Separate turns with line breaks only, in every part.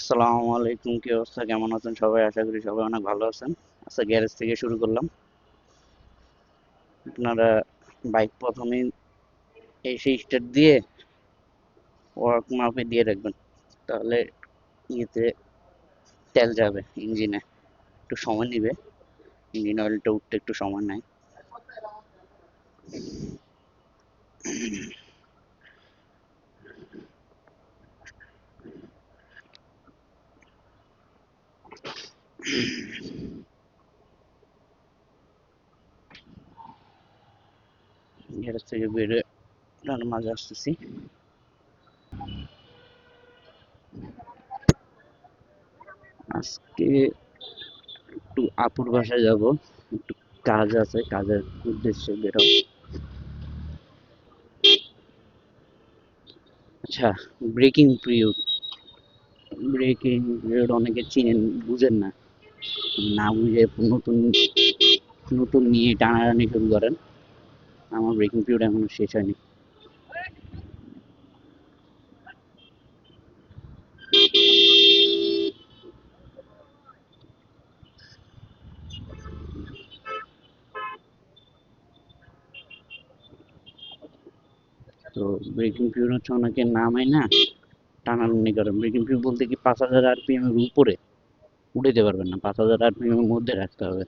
আসসালামু আলাইকুম, কি অবস্থা? কেমন আছেন সবাই? আশা করি সবাই অনেক ভালো আছেন। আচ্ছা গ্যারেজ থেকে শুরু করলাম। আপনারা বাইক প্রথমেই এসে স্টার্ট দিয়ে ওয়ার্ক মাপে দিয়ে রাখবেন। তাহলে ইয়েতে তেল যাবে ইঞ্জিনে একটু সময় নেবে। ইঞ্জিন অয়েলটা উঠতে একটু সময় নেয়। থেকে রান্নার মাঝে আসতেছি। আজকে একটু আপুর বাসায় যাব। একটু কাজ আছে, কাজের উদ্দেশ্যে বেরো আচ্ছা ব্রেকিং পিরিয়ড ব্রেকিং পিরিয়ড অনেকে চিনেন, বুঝেন না। না বুঝে নতুন নতুন নিয়ে টানাটানি শুরু করেন। আমার ব্রেকিং পিরিয়ড এখনও শেষ হয়নি। তো ব্রেকিং পিরিয়ড হচ্ছে অনেকে নামায় না, টানাটানি করেন ব্রেকিং পিরিয়ড বলতে কি পাঁচ হাজার আরপিএম এর উপরে। উঠাইতে পারবেন না পাঁচ হাজার আরপিএম এর মধ্যে রাখতে হবে।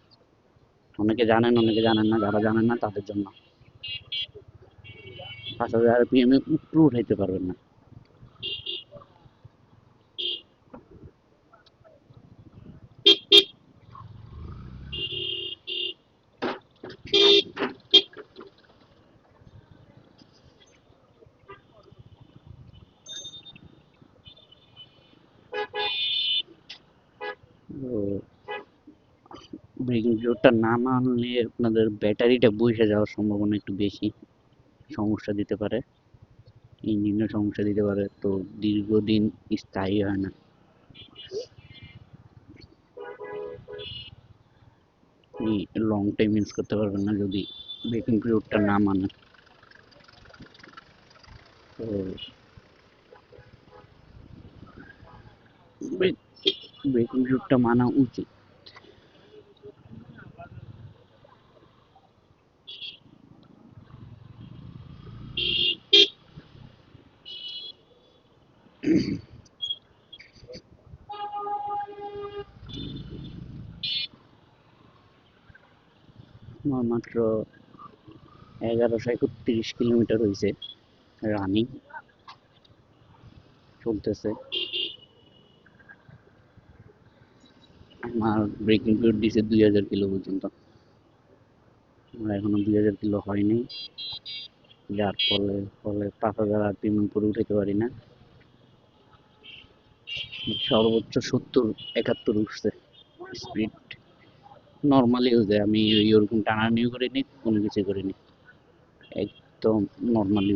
অনেকে জানেন অনেকে জানেন না, যারা জানেন না তাদের জন্য। পাঁচ হাজার আরপিএম উপরে উঠাইতে পারবেন না। পিরিয়ডটা না মানলে আপনাদের ব্যাটারিটা বসে যাওয়ার সম্ভাবনা একটু বেশি। সমস্যা দিতে পারে। ইঞ্জিনের সমস্যা দিতে পারে। তো দীর্ঘদিন স্থায়ী হয় না। আপনি লং টাইম ইউজ করতে পারবেন না যদি ব্রেকিং পিরিয়ডটা না মানে। তো ব্রেকিং পিরিয়ডটা মানা উচিত। আমার মাত্র এগারোশো একত্রিশ কিলোমিটার হয়েছে রানিং চলতেছে। আমার ব্রেকিং পিরিয়ড দিছে দুই হাজার কিলো পর্যন্ত। আমার এখনও দুই হাজার কিলো হয়নি যার ফলে ফলে পাঁচ হাজার আরপিএম উপরে উঠাতে পারি না। সর্বোচ্চ সত্তর, একাত্তর উঠছে স্পিড নর্মালি ইউজে আমি ওরকম টানানিও করিনি কোনো কিছু করিনি একদম নর্মাল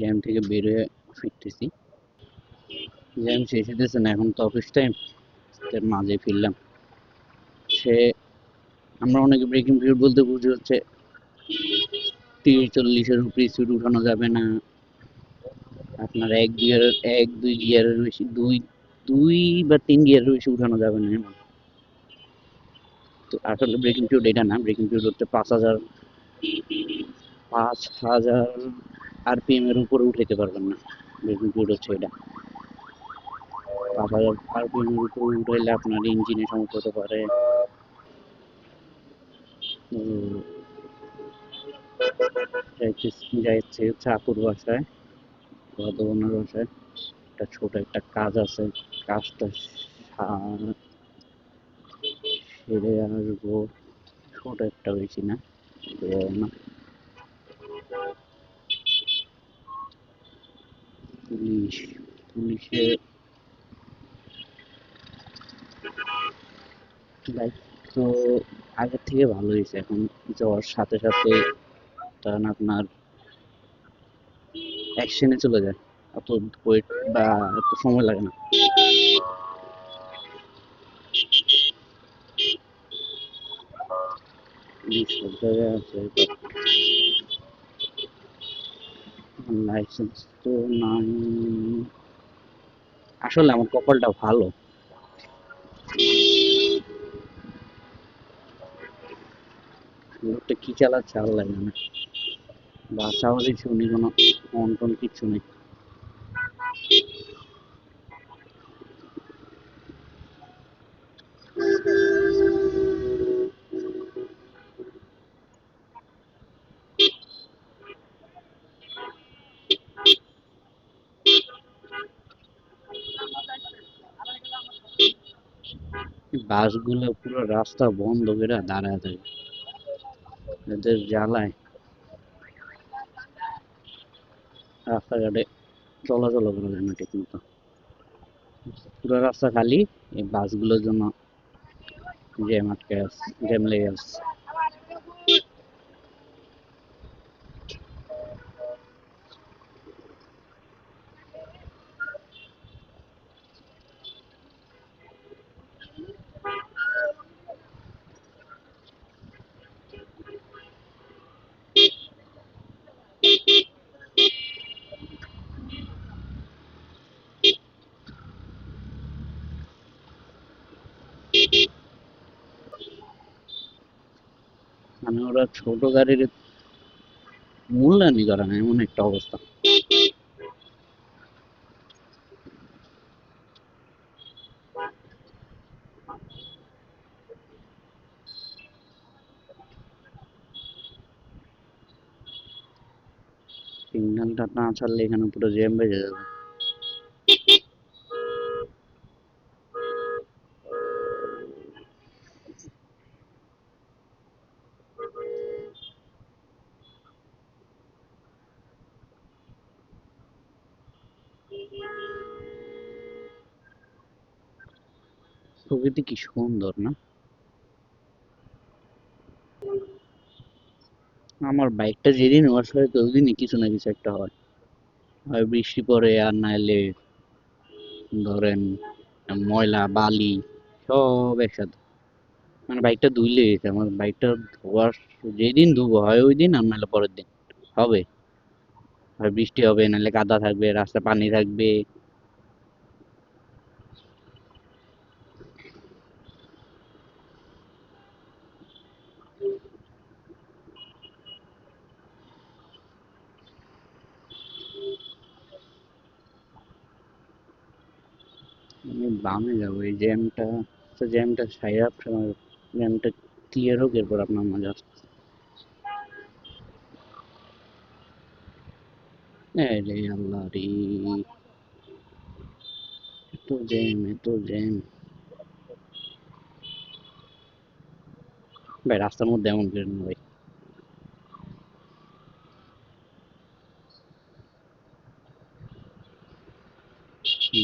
জ্যাম থেকে বেরোয় ফিরতেছি। জ্যাম শেষ হতেছে না, এখন তো অফিস টাইম মাঝে ফিরলাম। সে আমরা অনেকে ব্রেকিং পিরিয়ড বলতে বুঝি হচ্ছে, তিরিশ, চল্লিশের উপরে স্পিড উঠানো যাবে না। আপনার এক গিয়ার এক, দুই গিয়ারের বেশি, দুই দুই বা তিন গিয়ারের বেশি উঠানো যাবে না এমন। তো আসলে ব্রেকিং পিরিয়ড এটা না ব্রেকিং পিরিয়ড হচ্ছে পাঁচ হাজার পাঁচ হাজার আরপিএম এর উপরে উঠাইতে পারবেন না। ব্রেকিং পিরিয়ড হচ্ছে এটা। পাঁচ হাজার আরপিএম এর উপরে উঠাইলে আপনার ইঞ্জিনে সমস্যা হতে পারে। হচ্ছে আপুর বাসায় বোনের বাসায়, একটা ছোট একটা কাজ আছে, কাজটা সেরে আসব। ছোট একটা বেশি না না। পুলিশ, পুলিশে তো আগের থেকে ভালো হয়েছে। এখন যাওয়ার সাথে সাথে তখন আপনার অ্যাকশনে চলে যায়। অত ওয়েট বা এত সময় লাগে না। লাইসেন্স তো নাই। আসলে আমার কপালটা ভালো। লোকটা কি চালাচ্ছে আর লাগে না। বাসাও দিচ্ছে উনি কোনো ফোন টোন কিচ্ছু নেই। বাসগুলো পুরো রাস্তা বন্ধ করে দাঁড়ায় থাকে। এদের জ্বালায় রাস্তাঘাটে চলাচল করা যায় না ঠিক মতো পুরো রাস্তা খালি, এই বাসগুলোর জন্য জ্যাম আটকে আছে, জ্যাম লেগে আছে। মানে ওরা ছোট গাড়ির মূল্যায়নই করে না, এমন একটা অবস্থা। সিগন্যালটা না ছাড়লে এখানে পুরো জ্যাম বেজে যাবে। প্রকৃতি কি সুন্দর না? আমার বাইকটা যেদিন ওয়াশ হয় তো কিছু না কিছু একটা হয়। হয় বৃষ্টি পড়ে আর নাইলে ধরেন ময়লা, বালি সব একসাথে। মানে বাইকটা ধুইলে আমার বাইকটা ধোয়ার যেদিন ধুবো হয় ওই দিন আর নাহলে পরের দিন। হবে। হয় বৃষ্টি হবে, নাহলে কাদা থাকবে রাস্তায় পানি থাকবে। বামে যাব, এই জ্যামটা জ্যামটা সাইড আপ জ্যামটা ক্লিয়ার হোক, এরপর আপনার মজা। আল্লাহ রে এত জ্যাম এত জ্যাম ভাই রাস্তার মধ্যে এমন ভাই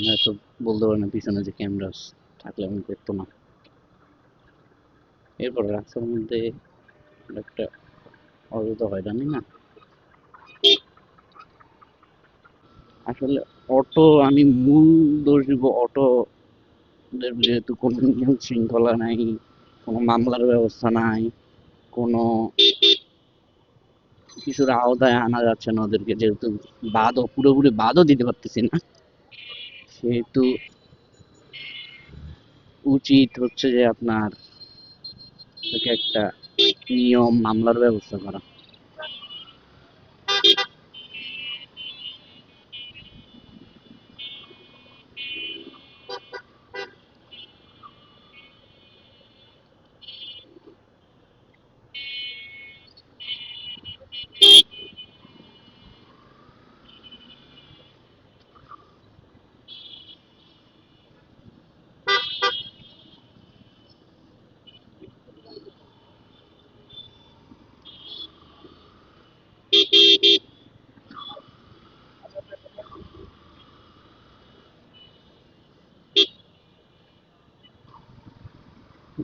হয়তো বলতে পারে না পিছনে যে ক্যামেরা থাকলে আমি দেখতো না এরপর রাস্তার মধ্যে একটা অযথা হয়রানি না আসলে অটো, আমি মূল দোষ দিব অটো যেহেতু কোনো নিয়ম শৃঙ্খলা নাই, কোনো মামলার ব্যবস্থা নাই, কোনো কিছুর আওতায় আনা যাচ্ছে না ওদেরকে, যেহেতু বাদও, পুরোপুরি বাদও দিতে পারতেছি না। সেহেতু উচিত হচ্ছে যে আপনার একটা নিয়ম, মামলার ব্যবস্থা করা।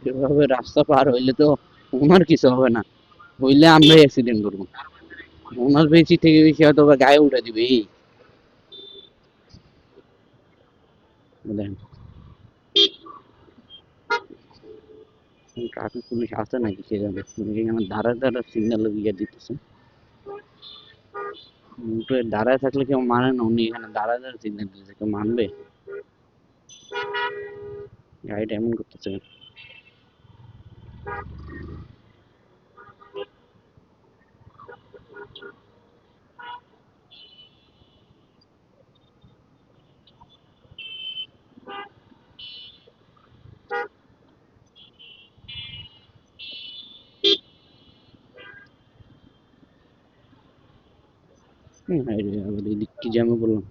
যেভাবে রাস্তা পার হইলে তো ওনার কিছু হবে না। হইলে আমরাই অ্যাক্সিডেন্ট করব। ওনার বেশি থেকে বেশি হয়তো গায়ে উঠে দিবে, এই। ট্রাফিক পুলিশ আছে নাকি সে জানে? এখানে দাঁড়ায় দাঁড়ায় সিগন্যাল দিয়ে দিতেছে। দাঁড়ায় থাকলে কেউ মানে না, উনি এখানে দাঁড়ায় দাঁড়ায় সিগন্যাল দিতেছে। কেউ মানবে? গাড়িটা এমন করতেছে। আবার এদিক কি জ্যামে বললাম।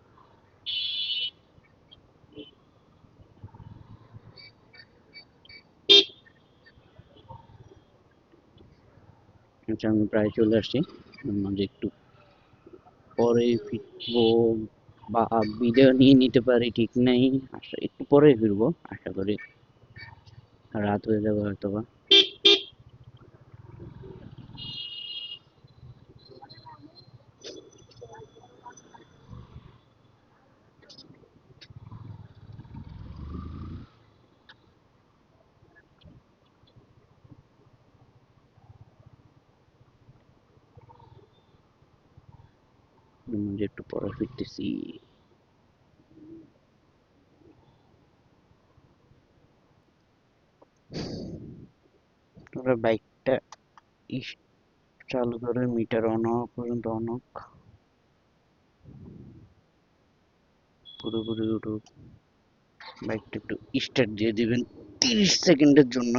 আচ্ছা আমি প্রায় চলে আসছি। মাঝে একটু পরে ফিরবো বা বিদায় নিয়ে নিতে পারি, ঠিক নেই। একটু পরে ফিরবো, আশা করি। রাত হয়ে যাবে হয়তো বা মাঝে একটু পরে ফিরতেছি তোরা বাইকটা চালু করে মিটার অন পর্যন্ত অন হোক। পুরোপুরি উঠুক। বাইকটা একটু স্টার্ট দিয়ে দিবেন তিরিশ সেকেন্ডের জন্য।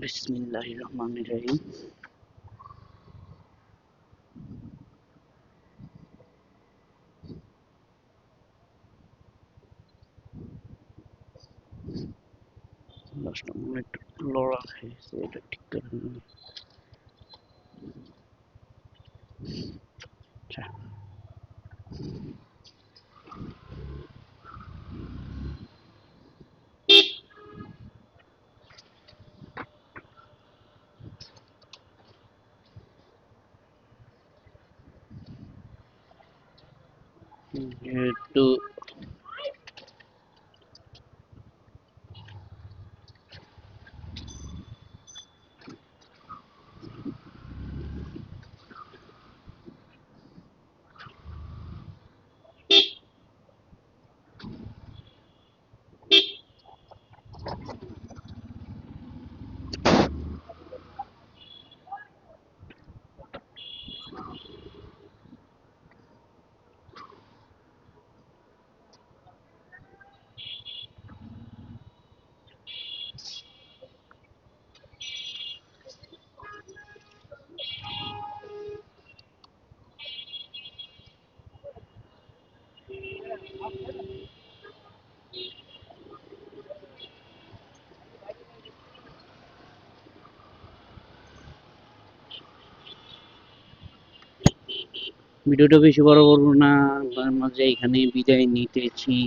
बिस्मिल्लाहिर्रहमानिर्रहीम। लास्ट में लड़ा है से तो ठीक करना है যেহেতু ভিডিওটা বেশি বড় করব না মাঝে এখানে বিদায় নিতেছি।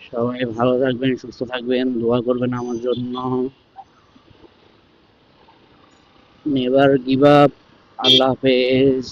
সবাই ভালো থাকবেন, সুস্থ থাকবেন, দোয়া করবেন আমার জন্য। নেভার গিভ আপ আল্লাহ হাফেজ।